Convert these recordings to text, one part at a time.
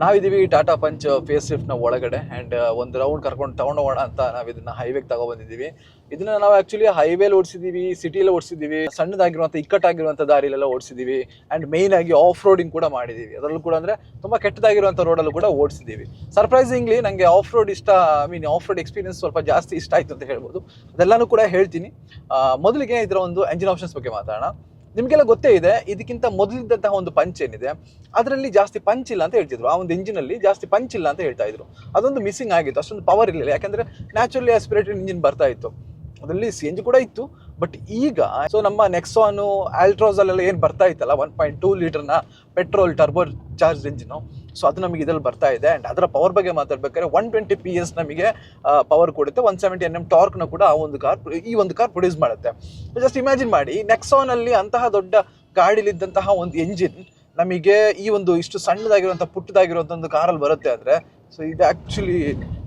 ನಾವಿದೀವಿ Tata Punch face ಲಿಫ್ಟ್ನ ಒಳಗಡೆ and ಒಂದು ರೌಂಡ್ ಕರ್ಕೊಂಡು ತಗೊಂಡು ಹೋಗೋಣ ಅಂತ ನಾವು ಇದನ್ನ ಹೈವೇಗೆ ತಗೊಬಂದಿದ್ದೀವಿ. ಇದನ್ನ ನಾವು ಆಕ್ಚುಲಿ ಹೈವೇಲಿ ಓಡಿಸಿದೀವಿ ಸಿಟಿಲಿ ಓಡಿಸಿದೀವಿ ಸಣ್ಣದಾಗಿರುವಂಥ ಇಕ್ಕಟ್ಟಾಗಿರುವಂಥ ದಾರಿಲೆಲ್ಲ ಓಡಿಸಿದೀವಿ ಅಂಡ್ ಮೈನ್ ಆಗಿ ಆಫ್ ರೋಡಿಂಗ್ ಕೂಡ ಮಾಡಿದೀವಿ ಅದರಲ್ಲೂ ಕೂಡ ಅಂದ್ರೆ ತುಂಬಾ ಕೆಟ್ಟದಾಗಿರುವಂಥ ರೋಡಲ್ಲೂ ಕೂಡ ಓಡಿಸಿದೀವಿ ಸರ್ಪ್ರೈಸಿಂಗ್ಲಿ ನನಗೆ ಆಫ್ ರೋಡ್ ಇಷ್ಟ I mean off road experience ಸ್ವಲ್ಪ ಜಾಸ್ತಿ ಇಷ್ಟ ಆಯ್ತು ಅಂತ ಹೇಳ್ಬೋದು. ಅದೆಲ್ಲಾನು ಕೂಡ ಹೇಳ್ತೀನಿ. ಮೊದಲಿಗೆ ಇದರ ಒಂದು ಎಂಜಿನ್ ಆಪ್ಷನ್ಸ್ ಬಗ್ಗೆ ಮಾತಾಡೋಣ. ನಿಮಗೆಲ್ಲ ಗೊತ್ತೇ ಇದೆ, ಇದಕ್ಕಿಂತ ಮೊದಲಿದ್ದಂತಹ ಒಂದು ಪಂಚ್ ಏನಿದೆ, ಅದರಲ್ಲಿ ಜಾಸ್ತಿ ಪಂಚ್ ಇಲ್ಲ ಅಂತ ಹೇಳ್ತಿದ್ರು. ಆ ಒಂದು ಇಂಜಿನಲ್ಲಿ ಜಾಸ್ತಿ ಪಂಚ್ ಇಲ್ಲ ಅಂತ ಹೇಳ್ತಾ ಇದ್ರು. ಅದೊಂದು ಮಿಸ್ಸಿಂಗ್ ಆಗಿತ್ತು, ಅಷ್ಟೊಂದು ಪವರ್ ಇರಲಿಲ್ಲ. ಯಾಕಂದ್ರೆ ನ್ಯಾಚುರಲಿ ಆಸ್ಪಿರೇಟೆಡ್ ಇಂಜಿನ್ ಬರ್ತಾ ಇತ್ತು. ಅದರಲ್ಲಿ ಸಿ ಎನ್ ಕೂಡ ಇತ್ತು. ಬಟ್ ಈಗ ಸೊ ನಮ್ಮ ನೆಕ್ಸಾನು ಆಲ್ಟ್ರೋಸ್ ಅಲ್ಲೆಲ್ಲ ಏನು ಬರ್ತಾ ಇತ್ತಲ್ಲ one point two ಲೀಟರ್ನ petrol turbo charge engine so ಅದು ನಮಗೆ ಇದ್ರಲ್ಲಿ ಬರ್ತಾ ಇದೆ. ಅಂಡ್ ಅದರ ಪವರ್ ಬಗ್ಗೆ ಮಾತಾಡ್ಬೇಕಾದ್ರೆ ಒನ್ ಟ್ವೆಂಟಿ ಪಿ ಎಸ್ ನಮಗೆ ಪವರ್ ಕೊಡುತ್ತೆ. ಒನ್ ಸೆವೆಂಟಿ ಎನ್ ಎಂ ಟಾರ್ಕ್ನ ಕೂಡ ಆ ಒಂದು ಕಾರ್ ಈ ಒಂದು ಕಾರ್ ಪ್ರೊಡ್ಯೂಸ್ ಮಾಡುತ್ತೆ. ಜಸ್ಟ್ ಇಮ್ಯಾಜಿನ್ ಮಾಡಿ ನೆಕ್ಸಾನ್ ಅಲ್ಲಿ ಅಂತಹ ದೊಡ್ಡ ಗಾಡಿಲಿದ್ದಂತಹ ಒಂದು ಎಂಜಿನ್ ನಮಗೆ ಈ ಒಂದು ಇಷ್ಟು ಸಣ್ಣದಾಗಿರುವಂಥ, ಪುಟ್ಟದಾಗಿರುವಂಥ ಒಂದು ಕಾರಲ್ಲಿ ಬರುತ್ತೆ ಅಂದರೆ ಸೊ ಇದು ಆ್ಯಕ್ಚುಲಿ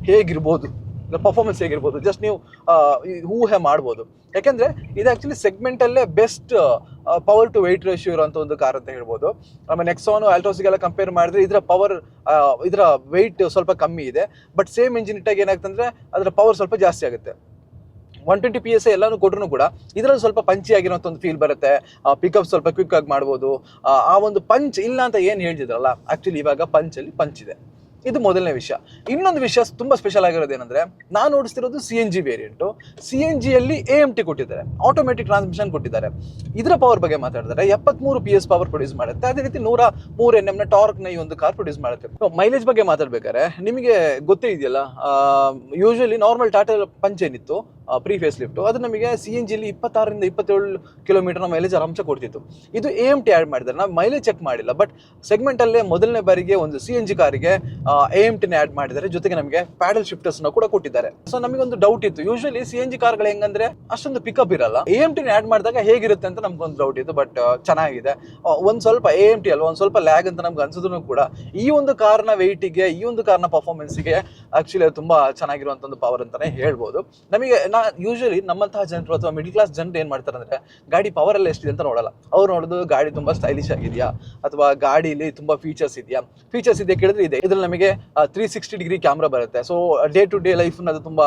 ಹೇಗಿರ್ಬೋದು? ಪರ್ಫಾರ್ಮೆನ್ಸ್ ಹೇಗಿರ್ಬೋದು? ಜಸ್ಟ್ ನೀವು ಊಹೆ ಮಾಡ್ಬೋದು. ಯಾಕೆಂದ್ರೆ ಇದು actually ಸೆಗ್ಮೆಂಟಲ್ಲೇ best power to weight ratio ಇರೋಂಥ ಒಂದು ಕಾರ್ ಅಂತ ಹೇಳ್ಬೋದು. ಆಮೇಲೆ ನೆಕ್ಸಾನು ಆಲ್ಟೋಸ್ಗೆಲ್ಲ ಕಂಪೇರ್ ಮಾಡಿದ್ರೆ ಇದರ ಪವರ್ ಇದರ ವೆಯ್ಟ್ ಸ್ವಲ್ಪ ಕಮ್ಮಿ ಇದೆ. ಬಟ್ ಸೇಮ್ ಇಂಜಿನ್ ಇಟ್ಟಾಗ ಏನಾಗ್ತಂದ್ರೆ ಅದರ ಪವರ್ ಸ್ವಲ್ಪ ಜಾಸ್ತಿ ಆಗುತ್ತೆ. ಒನ್ ಟ್ವೆಂಟಿ ಪಿ ಎಸ್ ಎಲ್ಲಾನು ಕೊಟ್ಟರು ಕೂಡ ಇದರಲ್ಲಿ ಸ್ವಲ್ಪ ಪಂಚಿ ಆಗಿರೋಂಥ ಒಂದು ಫೀಲ್ ಬರುತ್ತೆ. ಪಿಕಪ್ ಸ್ವಲ್ಪ ಕ್ವಿಕ್ ಆಗಿ ಮಾಡ್ಬೋದು. ಆ, ಒಂದು ಪಂಚ್ ಇಲ್ಲ ಅಂತ ಏನು ಹೇಳ್ತಿದ್ರಲ್ಲ ಆಕ್ಚುಲಿ ಇವಾಗ ಪಂಚಲ್ಲಿ ಪಂಚ್ ಇದೆ. ಇದು ಮೊದಲನೇ ವಿಷಯ. ಇನ್ನೊಂದು ವಿಷಯ ತುಂಬಾ ಸ್ಪೆಷಲ್ ಆಗಿರೋದು ಏನಂದ್ರೆ, ನಾನು ಓಡಿಸ್ತಿರೋದು C N G variant C N ಜಿಯಲ್ಲಿ ಎ ಎಂ ಟಿ ಕೊಟ್ಟಿದ್ದಾರೆ. ಆಟೋಮೆಟಿಕ್ ಟ್ರಾನ್ಸ್ಮಿಷನ್ ಕೊಟ್ಟಿದ್ದಾರೆ. ಇದರ ಪವರ್ ಬಗ್ಗೆ ಮಾತಾಡಿದ್ರೆ, ಎಪ್ಪತ್ಮೂರು ಪಿ ಎಸ್ ಪವರ್ ಪ್ರೊಡ್ಯೂಸ್ ಮಾಡುತ್ತೆ. ಅದೇ ರೀತಿ ನೂರ ಮೂರು ಎನ್ ಎಮ್ನ ಟಾರ್ಕ್ನ ಈ ಒಂದು ಕಾರ್ ಪ್ರೊಡ್ಯೂಸ್ ಮಾಡುತ್ತೆ. ಮೈಲೇಜ್ ಬಗ್ಗೆ ಮಾತಾಡ್ಬೇಕಾದ್ರೆ, ನಿಮಗೆ ಗೊತ್ತೇ ಇದೆಯಲ್ಲ ಯೂಶಲಿ ನಾರ್ಮಲ್ ಟಾಟಾ ಪಂಚ್ ಏನಿತ್ತು ಪ್ರೀ ಫೇಸ್ ಲಿಫ್ಟ್. ಅದು ನಮಗೆ ಸಿ ಎನ್ ಜಿಲಿ ಇಪ್ಪತ್ತಾರರಿಂದ ಇಪ್ಪತ್ತೇಳು ಕಿಲೋಮೀಟರ್ ಮೈಲೇಜ್ ಆರಾಮ್ಸೆ ಕೊಡ್ತಿತ್ತು. ಇದು ಎ ಎಂ ಟಿ ಆ್ಯಡ್ ಮಾಡಿದ್ದಾರೆ. ನಾವು ಮೈಲೇಜ್ ಚೆಕ್ ಮಾಡಿಲ್ಲ ಬಟ್ ಸೆಗ್ಮೆಂಟಲ್ಲೇ ಮೊದಲನೇ ಬಾರಿಗೆ ಒಂದು ಸಿ ಎನ್ ಜಿ ಕಾರಿಗೆ ಎ ಎಂ ಟಿನ ಆ್ಯಡ್ ಮಾಡಿದ್ದಾರೆ. ಜೊತೆಗೆ ನಮಗೆ ಪ್ಯಾಡಲ್ ಶಿಫ್ಟರ್ಸ್ನ ಕೂಡ ಕೊಟ್ಟಿದ್ದಾರೆ. ಸೊ ನಮಗೊಂದು ಡೌಟ್ ಇತ್ತು. ಯೂಶಲಿ ಸಿ ಎನ್ ಜಿ ಕಾರ್ಗಳು ಹೆಂಗಂದ್ರೆ ಅಷ್ಟೊಂದು ಪಿಕಪ್ ಇರಲ್ಲ. ಎ ಎಂ ಟಿನ ಆ್ಯಡ್ ಮಾಡಿದಾಗ ಹೇಗಿರುತ್ತೆ ಅಂತ ನಮ್ಗೊಂದು ಡೌಟ್ ಇತ್ತು ಬಟ್ ಚೆನ್ನಾಗಿದೆ. ಒಂದು ಸ್ವಲ್ಪ ಎ ಎಂ ಟಿ ಅಲ್ಲ ಒಂದು ಸ್ವಲ್ಪ ಲ್ಯಾಗ್ ಅಂತ ನಮ್ಗೆ ಅನ್ಸಿದ್ರು ಕೂಡ ಈ ಒಂದು ಕಾರ್ನ ವೆಯ್ಟಿಗೆ ಈ ಒಂದು ಕಾರ್ನ ಪರ್ಫಾರ್ಮೆನ್ಸ್ಗೆ ಆಕ್ಚುಲಿ ಅದು ತುಂಬಾ ಚೆನ್ನಾಗಿರುವಂತ ಒಂದು ಪವರ್ ಅಂತಾನೆ ಹೇಳ್ಬೋದು. ನಮಗೆ ಯೂಶಲಿ ನಮ್ಮಂತಹ ಜನರು ಅಥವಾ ಮಿಡಲ್ ಕ್ಲಾಸ್ ಜನರು ಏನ್ ಮಾಡ್ತಾರೆ ಅಂದ್ರೆ, ಗಾಡಿ ಪವರ್ ಎಲ್ಲ ಎಷ್ಟಿದೆ ಅಂತ ನೋಡಲ್ಲ. ಅವ್ರು ನೋಡೋದು ಗಾಡಿ ತುಂಬಾ ಸ್ಟೈಲಿಶ್ ಆಗಿದೆಯಾ? ಅಥವಾ ಗಾಡಿಲಿ ತುಂಬಾ ಫೀಚರ್ಸ್ ಇದೆಯಾ? ಫೀಚರ್ಸ್ ಇದೆ ಕೇಳಿದ್ರೆ ಇದೆ. ಇದ್ರಲ್ಲಿ ನಮಗೆ ತ್ರೀ ಸಿಕ್ಸ್ಟಿ ಡಿಗ್ರಿ ಕ್ಯಾಮ್ರಾ ಬರುತ್ತೆ. So day to day life ಅದು ತುಂಬಾ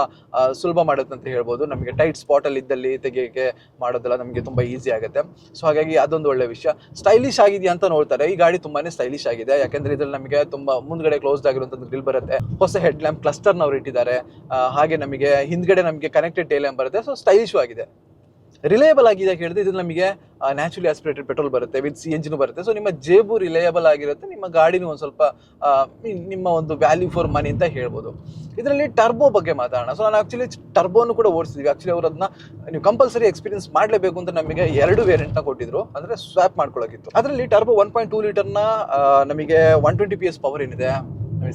ಸುಲಭ ಮಾಡುತ್ತೆ ಅಂತ ಹೇಳ್ಬೋದು. ನಮಗೆ ಟೈಟ್ ಸ್ಪಾಟ್ ಅಲ್ಲಿ ಇದ್ದಲ್ಲಿ ತೆಗೆಯಕ್ಕೆ ಮಾಡೋದೆಲ್ಲ ನಮಗೆ ತುಂಬಾ ಈಸಿ ಆಗುತ್ತೆ. ಸೊ ಹಾಗಾಗಿ ಅದೊಂದು ಒಳ್ಳೆ ವಿಷಯ. ಸ್ಟೈಲಿಶ್ ಆಗಿದೆಯಾ ಅಂತ ನೋಡ್ತಾರೆ. ಈ ಗಾಡಿ ತುಂಬಾನೇ ಸ್ಟೈಲಿಶ್ ಆಗಿದೆ. ಯಾಕಂದ್ರೆ ಇದ್ರಲ್ಲಿ ನಮಗೆ ತುಂಬಾ ಮುಂದ್ಗಡೆ ಕ್ಲೋಸ್ಡ್ ಆಗಿರುವಂಥ ಗ್ರಿಲ್ ಬರುತ್ತೆ. ಹೊಸ ಹೆಡ್ ಲ್ಯಾಂಪ್ ಕ್ಲಸ್ಟರ್ ಅವ್ರು ಇಟ್ಟಿದ್ದಾರೆ ಹಾಗೆ ನಮಗೆ ಹಿಂದ್ಗಡೆ ನಮಗೆ ಕನೆಕ್ಟೆಡ್ ಟೇಲ್ ಲ್ಯಾಂಪ್ ಬರುತ್ತೆ. ಸೊ ಸ್ಟೈಲಿಶ್ ಆಗಿದೆ. ರಿಲಯಬಲ್ ಆಗಿದೆ ಹೇಳಿದ್ರೆ ಇದು ನಮಗೆ ನ್ಯಾಚುರಲಿ ಆಸ್ಪಿರೇಟೆಡ್ ಪೆಟ್ರೋಲ್ ಬರುತ್ತೆ ವಿತ್ ಸಿ ಎಂಜಿನ್ ಬರುತ್ತೆ. ಸೊ ನಿಮ್ಮ ಜೇಬು ರಿಲಯಬಲ್ ಆಗಿರುತ್ತೆ, ನಿಮ್ಮ ಗಾಡಿನೂ ಒಂದು ಸ್ವಲ್ಪ ನಿಮ್ಮ ಒಂದು ವ್ಯಾಲ್ಯೂ ಫಾರ್ ಮನಿ ಅಂತ ಹೇಳ್ಬೋದು. ಇದರಲ್ಲಿ ಟರ್ಬೋ ಬಗ್ಗೆ ಮಾತಾಡೋಣ. ಸೊ ನಾನು ಆಕ್ಚುಲಿ ಟರ್ಬೋನು ಕೂಡ ಓಡಿಸಿದ್ವಿ. ಆಕ್ಚುಲಿ ಅವರು ಅದನ್ನ ನೀವು ಕಂಪಲ್ಸರಿ ಎಕ್ಸ್ಪೀರಿಯನ್ಸ್ ಮಾಡಲೇಬೇಕು ಅಂತ ನಮಗೆ ಎರಡು ವೇರಿಯಂಟ್ನ ಕೊಟ್ಟಿದ್ರು. ಅಂದರೆ ಸ್ವಾಪ್ ಮಾಡ್ಕೊಳ್ಳೋಕ್ಕಿತ್ತು ಅದರಲ್ಲಿ ಟರ್ಬೋ ಒನ್ ಪಾಯಿಂಟ್ ಟೂ ಲೀಟರ್ನ ನಮಗೆ one twenty P S power ಏನಿದೆ?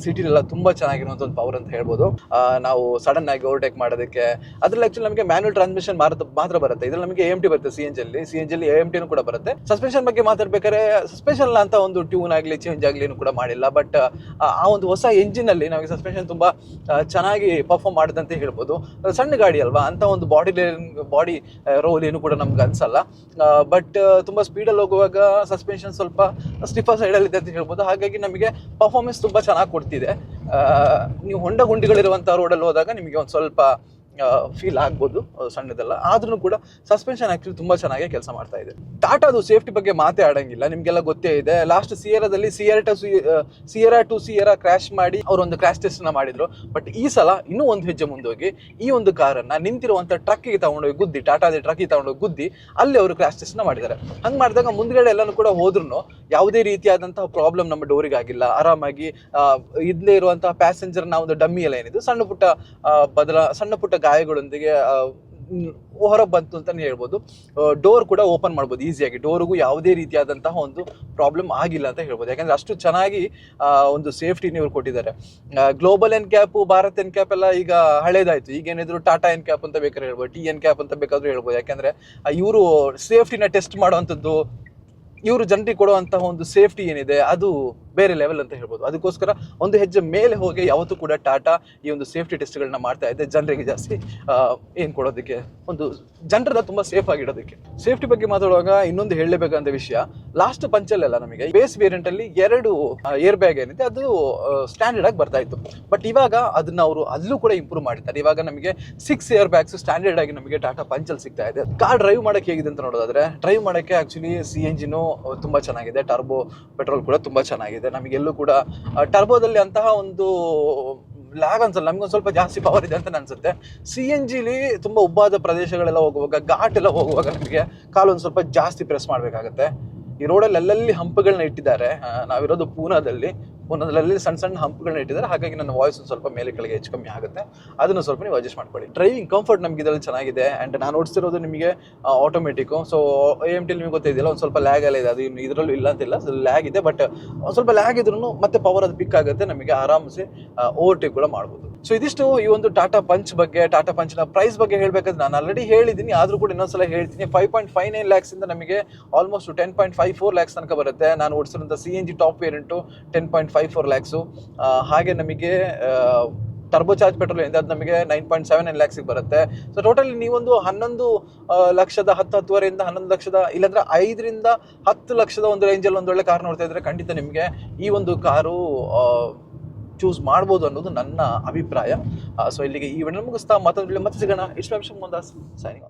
ಸಿಟಿಲೆಲ್ಲ ತುಂಬಾ ಚೆನ್ನಾಗಿರುವಂತ ಒಂದು ಪವರ್ ಅಂತ ಹೇಳ್ಬೋದು. ನಾವು ಸಡನ್ ಆಗಿ ಓವರ್ಟೇಕ್ ಮಾಡೋದಕ್ಕೆ, ಅದ್ರಲ್ಲಿ ಆಕ್ಚುಲಿ ನಮಗೆ ಮ್ಯಾನುವಲ್ ಟ್ರಾನ್ಸ್ಮಿಷನ್ ಮಾತ್ರ ಬರುತ್ತೆ. ಇದ್ರಲ್ಲಿ ನಮಗೆ ಎಂ ಟಿ ಬರುತ್ತೆ ಸಿ ಎನ್ ಜಲ್ಲಿ ಸಿ ಎನ್ ಜಲ್ಲಿ ಎಂ ಟಿನೂ ಕೂಡ ಬರುತ್ತೆ. ಸಸ್ಪೆನ್ಷನ್ ಬಗ್ಗೆ ಮಾತಾಡ್ಬೇಕಾದ್ರೆ ಸಸ್ಪೆನ್ಷನ್ ಅಂತ ಒಂದು ಟ್ಯೂನ್ ಆಗಲಿ ಚೇಂಜ್ ಆಗಲಿ ಕೂಡ ಮಾಡಿಲ್ಲ. ಬಟ್ ಆ ಒಂದು ಹೊಸ ಎಂಜಿನ್ ಅಲ್ಲಿ ನಮಗೆ ಸಸ್ಪೆನ್ಷನ್ ತುಂಬಾ ಚೆನ್ನಾಗಿ ಪರ್ಫಾರ್ಮ್ ಮಾಡುತ್ತೆ ಅಂತ ಹೇಳ್ಬೋದು ಸಣ್ಣ ಗಾಡಿ ಅಲ್ವಾ? ಅಂತ ಒಂದು ಬಾಡಿ ಬಾಡಿ ರೋಲ್ ಏನು ಕೂಡ ನಮ್ಗೆ ಅನ್ಸಲ್ಲ. ಬಟ್ ತುಂಬಾ ಸ್ಪೀಡಲ್ಲಿ ಹೋಗುವಾಗ ಸಸ್ಪೆನ್ಷನ್ ಸ್ವಲ್ಪ ಸ್ಟಿಫರ್ ಅಲ್ಲಿ ಇದೆ ಅಂತ ಹೇಳ್ಬೋದು. ಹಾಗಾಗಿ ನಮಗೆ ಪರ್ಫಾರ್ಮೆನ್ಸ್ ತುಂಬಾ ಚೆನ್ನಾಗಿ ಕೊಡ್ತಿದೆ. ನೀವು ಹೊಂಡ ಗುಂಡಿಗಳಿರುವಂಥ ರೋಡಲ್ಲಿ ಹೋದಾಗ ನಿಮಗೆ ಒಂದು ಸ್ವಲ್ಪ ಫೀಲ್ ಆಗ್ಬೋದು ಸಣ್ಣದೆಲ್ಲ. ಆದ್ರೂ ಕೂಡ ಸಸ್ಪೆನ್ಷನ್ ಆಕ್ಚುಲಿ ತುಂಬಾ ಚೆನ್ನಾಗಿ ಕೆಲಸ ಮಾಡ್ತಾ ಇದೆ. ಟಾಟಾದು ಸೇಫ್ಟಿ ಬಗ್ಗೆ ಮಾತೇ ಆಡಂಗಿಲ್ಲ, ನಿಮ್ಗೆಲ್ಲ ಗೊತ್ತೇ ಇದೆ. Last ಸಿಯರಾದಲ್ಲಿ Sierra to Sierra to Sierra crash ಮಾಡಿ ಅವ್ರ ಒಂದು ಕ್ರಾಶ್ ಟೆಸ್ಟ್ನ ಮಾಡಿದ್ರು. ಬಟ್ ಈ ಸಲ ಇನ್ನೂ ಒಂದು ಹೆಜ್ಜೆ ಮುಂದೋಗಿ, ಈ ಒಂದು ಕಾರನ್ನ ನಿಂತಿರುವಂತ ಟ್ರಕ್ಕಿಗೆ ತಗೊಂಡೋಗಿ ಗುದ್ದಿ ಟಾಟಾದ ಟ್ರಕ್ಕಿಗೆ ತಗೊಂಡೋಗಿ ಗುದ್ದಿ, ಅಲ್ಲಿ ಅವರು ಕ್ರಾಶ್ ಟೆಸ್ಟ್ನ ಮಾಡಿದ್ದಾರೆ. ಹಂಗ್ ಮಾಡಿದಾಗ ಮುಂದ್ಗಡೆ ಎಲ್ಲಾನು ಕೂಡ ಹೋದ್ರು ಯಾವುದೇ ರೀತಿಯಾದಂತಹ ಪ್ರಾಬ್ಲಮ್ ನಮ್ಮ ಡೋರಿಗೆ ಆಗಿಲ್ಲ. ಆರಾಮಾಗಿ ಇದ್ಲೇ ಇರುವಂತಹ ಪ್ಯಾಸೆಂಜರ್ನ ಒಂದು ಡಮ್ಮಿ ಎಲ್ಲ ಏನಿದು ಸಣ್ಣ ಪುಟ್ಟ ಬದಲ ಸಣ್ಣ ಪುಟ್ಟ ಗಾಯಗಳೊಂದಿಗೆ ಹೊರಗೆ ಬಂತು ಅಂತಾನೆ ಹೇಳ್ಬೋದು. ಡೋರ್ ಕೂಡ ಓಪನ್ ಮಾಡ್ಬೋದು ಈಸಿಯಾಗಿ ಡೋರ್ಗೂ ಯಾವುದೇ ರೀತಿಯಾದಂತಹ ಒಂದು ಪ್ರಾಬ್ಲಮ್ ಆಗಿಲ್ಲ ಅಂತ ಹೇಳ್ಬೋದು. ಯಾಕಂದ್ರೆ ಅಷ್ಟು ಚೆನ್ನಾಗಿ ಒಂದು ಸೇಫ್ಟಿನ ಇವ್ರು ಕೊಟ್ಟಿದ್ದಾರೆ. Global N CAP Bharat N CAP ಎಲ್ಲ ಈಗ ಹಳೇದಾಯ್ತು. ಈಗ ಏನಿದ್ರು ಟಾಟಾ ಎನ್ ಕ್ಯಾಪ್ ಅಂತ ಬೇಕಾದ್ರೆ ಹೇಳ್ಬೋದು ಟಿ ಎನ್ ಕ್ಯಾಪ್ ಅಂತ ಬೇಕಾದ್ರೂ ಹೇಳ್ಬೋದು. ಯಾಕಂದ್ರೆ ಇವರು ಸೇಫ್ಟಿನ ಟೆಸ್ಟ್ ಮಾಡುವಂಥದ್ದು, ಇವರು ಜನರಿಗೆ ಕೊಡುವಂತಹ ಒಂದು ಸೇಫ್ಟಿ ಏನಿದೆ, ಅದು ಬೇರೆ ಲೆವೆಲ್ ಅಂತ ಹೇಳ್ಬೋದು. ಅದಕ್ಕೋಸ್ಕರ ಒಂದು ಹೆಜ್ಜೆ ಮೇಲೆ ಹೋಗಿ ಯಾವತ್ತೂ ಕೂಡ ಟಾಟಾ ಈ ಒಂದು ಸೇಫ್ಟಿ ಟೆಸ್ಟ್ಗಳನ್ನ ಮಾಡ್ತಾ ಇದೆ ಜನರಿಗೆ ಜಾಸ್ತಿ ಏನು ಕೊಡೋದಕ್ಕೆ? ಒಂದು ಜನರನ್ನ ತುಂಬ ಸೇಫ್ ಆಗಿಡೋದಕ್ಕೆ ಸೇಫ್ಟಿ ಬಗ್ಗೆ ಮಾತಾಡುವಾಗ ಇನ್ನೊಂದು ಹೇಳಲೇಬೇಕಂತ ವಿಷಯ ಲಾಸ್ಟ್ ಪಂಚಲ್ಲೆಲ್ಲ ನಮಗೆ ಬೇಸ್ ವೇರಿಯಂಟ್ ಅಲ್ಲಿ ಎರಡು ಏರ್ ಬ್ಯಾಗ್ ಏನಿದೆ, ಅದು ಸ್ಟ್ಯಾಂಡರ್ಡ್ ಆಗಿ ಬರ್ತಾ ಇತ್ತು. ಬಟ್ ಇವಾಗ ಅದನ್ನ ಅವರು ಅಲ್ಲೂ ಕೂಡ ಇಂಪ್ರೂವ್ ಮಾಡಿದ್ದಾರೆ. ಇವಾಗ ನಮಗೆ ಸಿಕ್ಸ್ ಏರ್ ಬ್ಯಾಗ್ಸ್ ಸ್ಟ್ಯಾಂಡರ್ಡ್ ಆಗಿ ನಮಗೆ ಟಾಟಾ ಪಂಚಲ್ ಸಿಗ್ತಾ ಇದೆ. ಕಾರ್ ಡ್ರೈವ್ ಮಾಡೋಕೆ ಹೇಗಿದೆ ಅಂತ ನೋಡೋದಾದ್ರೆ ಡ್ರೈವ್ ಮಾಡೋಕೆ ಆಕ್ಚುಲಿ ಸಿ ಎಂಜಿನು ತುಂಬಾ ಚೆನ್ನಾಗಿದೆ. ಟರ್ಬೋ ಪೆಟ್ರೋಲ್ ಕೂಡ ತುಂಬಾ ಚೆನ್ನಾಗಿದೆ. ನಮಗೆಲ್ಲೂ ಕೂಡ ಟರ್ಬೋದಲ್ಲಿ ಅಂತಹ ಒಂದು ಲ್ಯಾಗ್ ಅನ್ಸಲ್ಲ, ನಮ್ಗೊಂದು ಸ್ವಲ್ಪ ಜಾಸ್ತಿ ಪವರ್ ಇದೆ ಅಂತ ಅನ್ಸುತ್ತೆ. ಸಿ ಎನ್ ಜಿಲಿ ತುಂಬಾ ಉಬ್ಬಾದ ಪ್ರದೇಶಗಳೆಲ್ಲ ಹೋಗುವಾಗ, ಘಾಟ್ ಎಲ್ಲ ಹೋಗುವಾಗ ನಮಗೆ ಕಾಲು ಒಂದು ಸ್ವಲ್ಪ ಜಾಸ್ತಿ ಪ್ರೆಸ್ ಮಾಡಬೇಕಾಗತ್ತೆ. ಈ ರೋಡಲ್ಲಿ ಅಲ್ಲಲ್ಲಿ ಹಂಪ್ಗಳನ್ನ ಇಟ್ಟಿದ್ದಾರೆ. ನಾವಿರೋದು ಪೂನಾದಲ್ಲಿ. ಪೂನಾದಲ್ಲಿ ಸಣ್ಣ ಸಣ್ಣ ಹಂಪ್ಗಳನ್ನ ಇಟ್ಟಿದ್ದಾರೆ. ಹಾಗಾಗಿ ನನ್ನ ವಾಯ್ಸ್ ಒಂದು ಸ್ವಲ್ಪ ಮೇಲೆ ಕೆಳಗೆ ಹೆಚ್ಚು ಕಮ್ಮಿ ಆಗುತ್ತೆ. ಅದನ್ನು ಸ್ವಲ್ಪ ನೀವು ಅಡ್ಜಸ್ಟ್ ಮಾಡ್ಕೊಳ್ಳಿ. ಡ್ರೈವಿಂಗ್ ಕಂಫರ್ಟ್ ನಮಗೆ ಇದರಲ್ಲಿ ಚೆನ್ನಾಗಿದೆ. ಆ್ಯಂಡ್ ನಾನು ಓಡಿಸ್ತಿರೋದು ನಿಮಗೆ ಆಟೋಮೆಟಿಕ್ಕು ಸೊ ಎ ಎಂ ಟಿಲಿ ನಿಮಗೆ ಗೊತ್ತಿದೆಯಲ್ಲ, ಒಂದು ಸ್ವಲ್ಪ ಲ್ಯಾಗ್ ಎಲ್ಲ ಇದೆ. ಅದು ಇದರಲ್ಲೂ ಇಲ್ಲ ಅಂತಿಲ್ಲ. ಲ್ಯಾಗ್ ಇದೆ ಬಟ್ ಒಂದು ಸ್ವಲ್ಪ ಲ್ಯಾಗ್ ಇದ್ರೂ ಮತ್ತೆ ಪವರ್ ಅದು ಪಿಕ್ ಆಗುತ್ತೆ. ನಮಗೆ ಆರಾಮಸೆ ಓವರ್ಟೇಕ್ ಕೂಡ ಮಾಡ್ಬೋದು. ಸೊ ಇದಿಷ್ಟು ಈ ಒಂದು ಟಾಟಾ ಪಂಚ್ ಬಗ್ಗೆ ಟಾಟಾ ಪಂಚ್ನ ಪ್ರೈಸ್ ಬಗ್ಗೆ ಹೇಳ್ಬೇಕಾದ್ರೆ ನಾನು ಆಲ್ರೆಡಿ ಹೇಳಿದ್ದೀನಿ. ಆದ್ರೂ ಕೂಡ ಇನ್ನೊಂದ್ಸಲ ಹೇಳ್ತೀನಿ. ಫೈವ್ ಪಾಯಿಂಟ್ ಫೈವ್ ನೈನ್ ಲ್ಯಾಕ್ಸಿಂದ ನಮಗೆ almost ten point five four lakhs ತನಕ ಬರುತ್ತೆ. ನಾನು ಓಡಿಸಿರುವಂಥ C N G top variant ten point five four lakhs ಹಾಗೆ ನಮಗೆ ಟರ್ಬೋ ಚಾರ್ಜ್ ಪೆಟ್ರೋಲ್ ಇದೆ ಅದು ನಮಗೆ ನೈನ್ ಪಾಯಿಂಟ್ ಸೆವೆನ್ ನೈನ್ ಲ್ಯಾಕ್ಸಿಗೆ ಬರುತ್ತೆ. ಸೊ ಟೋಟಲಿ ನೀವೊಂದು ಹನ್ನೊಂದು ಲಕ್ಷದ ಹತ್ತು, ಹತ್ತುವರೆಯಿಂದ ಹನ್ನೊಂದು ಲಕ್ಷದ ಇಲ್ಲಾಂದ್ರೆ ಐದರಿಂದ ಹತ್ತು ಲಕ್ಷದ ಒಂದು ರೇಂಜಲ್ಲಿ ಒಂದು ಒಳ್ಳೆ ಕಾರ್ ನೋಡ್ತಾ ಇದ್ರೆ ಖಂಡಿತ ನಿಮಗೆ ಈ ಒಂದು ಕಾರು ಚೂಸ್ ಮಾಡ್ಬೋದು ಅನ್ನೋದು ನನ್ನ ಅಭಿಪ್ರಾಯ. ಸೊ ಇಲ್ಲಿಗೆ ಈ ವಿಡಿಯೋ ಮುಗಿಸ್ತಾ ಮತ್ತೊಂದು ಮತ್ತೆ ಸಿಗೋಣ. ಇಷ್ಟು ಮುಂದಾಸ್ ಸೈನಿಂಗ್